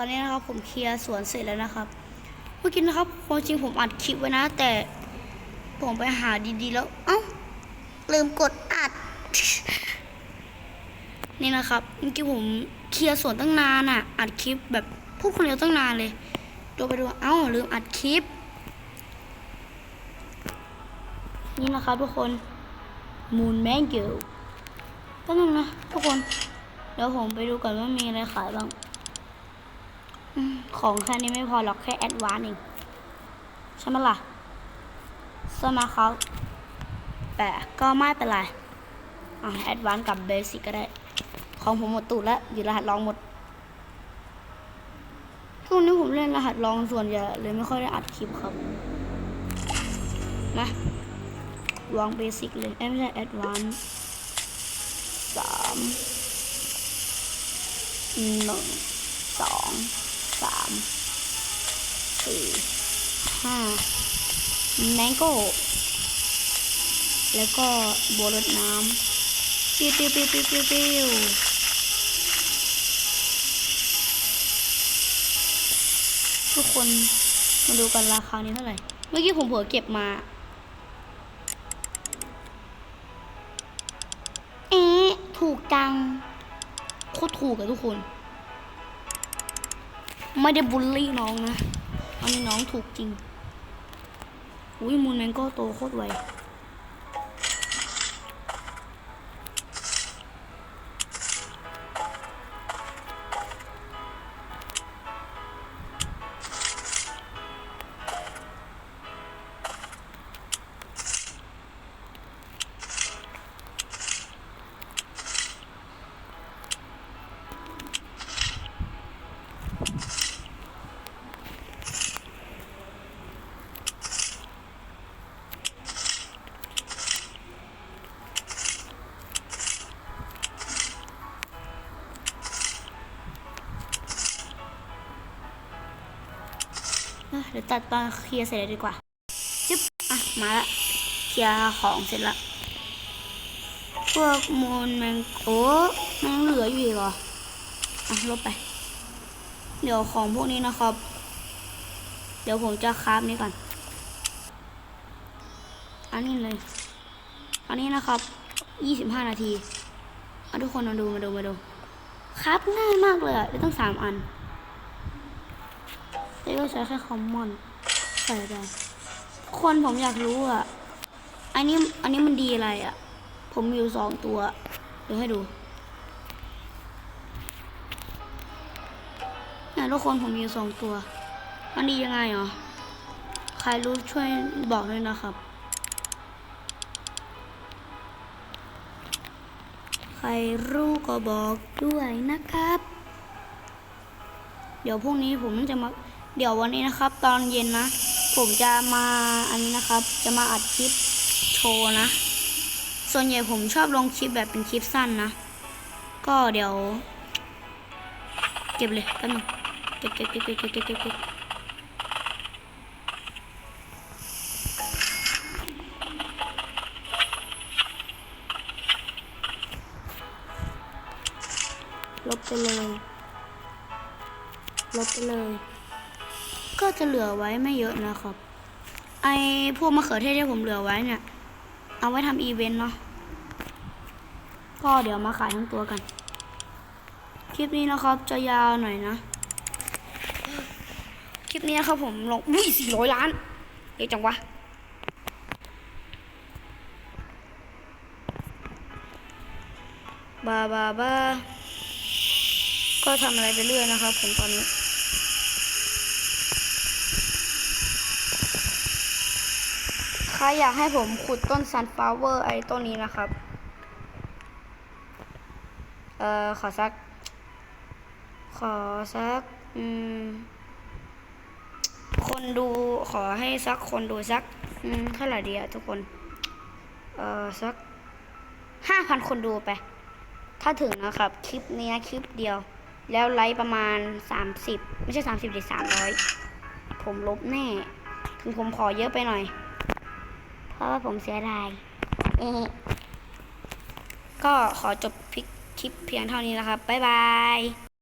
ตอนนี้นะครับผมเคลียร์สวนเสร็จแล้วนะครับ เมื่อกี้นะครับความจริงผมอัดคลิปไว้นะ แต่ผมไปหาดีๆแล้ว เอ้าลืมกดอัด นี่นะครับเมื่อกี้ผมเคลียร์สวนตั้งนานอะ อัดคลิปแบบพูดคนเดียวตั้งนานเลยดูไปดูเอ้าลืมอัดคลิป นี่นะครับทุกคนมูนแมงเกิลก็นึงนะทุกคน เดี๋ยวผมไปดูก่อนว่ามีอะไรขายบ้าง ของแค่นี้ไม่พอหรอกแค่แอดวานเอง ใช่ไหมล่ะสมาครับแต่ก็ไม่เป็นไรอะแอดวานกับเบสิกก็ได้ ของผมหมดตูดแล้วอยู่รหัสลองหมดทุกวันนี้ผมเล่นรหัสลองส่วนใหญ่เลยไม่ค่อยได้อัดคลิปครับมาลองเบสิกเลยไม่ใช่แอดวานสามหนึ่งสอง สามสี่ห้าแมงโก้แล้วก็บัวรดน้ำปิ้วปิ้วปิ้วปิ้วปิ้วปิ้วทุกคนมาดูกันราคานี้เท่าไหร่ เมื่อกี้ผมเผื่อเก็บมาเอ๊ะถูกจัง โคตรถูกอะทุกคน ไม่ได้บูลลี่น้องนะ อันนี้น้องถูกจริง อุ้ยมูนแมงก็โตโคตรไว เดี๋ยวตัดตอนเคลียร์เสร็จเลยดีกว่าจึ๊บอะมาละเคลียร์ของเสร็จละพวกมูลแมงโอ้แมงเหลืออยู่อีกเหรออะลบไป เดี๋ยวของพวกนี้นะครับ เดี๋ยวผมจะคราฟนี้ก่อน อันนี้เลย อันนี้นะครับยี่สิบห้านาทีเอาทุกคนมาดูมาดูมาดู คราฟง่ายมากเลยอะได้ตั้งสามอัน แต่ก็ใช้แค่คอมมอนใส่ไปคนผมอยากรู้อะ อันนี้อันนี้มันดีอะไรอะ ผมมีอยู่สองตัว เดี๋ยวให้ดูเนี่ยทุกคนผมมีอยู่สองตัว มันดียังไงเหรอ ใครรู้ช่วยบอกด้วยนะครับ ใครรู้ก็บอกด้วยนะครับ เดี๋ยวพรุ่งนี้ผมจะมา เดี๋ยววันนี้นะครับ ตอนเย็นนะ ผมจะมาอันนี้นะครับ จะมาอัดคลิปโชว์นะ ส่วนใหญ่ผมชอบลงคลิปแบบเป็นคลิปสั้นนะ ก็เดี๋ยว เก็บเลยกันเก็บเก็บเก็บเก็บเก็บเก็บลบไปเลย ลบไปเลย ก็จะเหลือไว้ไม่เยอะนะครับ ไอพวกมะเขือเทศที่ผมเหลือไว้เนี่ย เอาไว้ทำอีเวนต์เนาะ ก็เดี๋ยวมาขายทั้งตัวกัน คลิปนี้นะครับจะยาวหน่อยนะ คลิปนี้นะครับผมลงวิ่สี่ร้อยล้านเยอะจังวะบาบาบาก็ทำอะไรไปเรื่อยนะครับผมตอนนี้ ครอยากให้ผมขุดต้นซันฟลาวเวอร์ไอ้ต้นนี้นะครับ เอ่อ ขอสัก ขอสัก อืม คนดู ขอให้สักคนดูสัก อืม เท่าไหร่ดีอะทุกคน เอ่อ สักห้าพันคนดูไป ถ้าถึงนะครับ คลิปนี้คลิปเดียว แล้วไลค์ประมาณสามสิบไม่ใช่สามสิบดิสามร้อยผมลบแน่ ถึงผมขอเยอะไปหน่อย เพราะว่าผมเสียดายก็ขอจบคลิปเพียงเท่านี้นะครับ บ๊ายบาย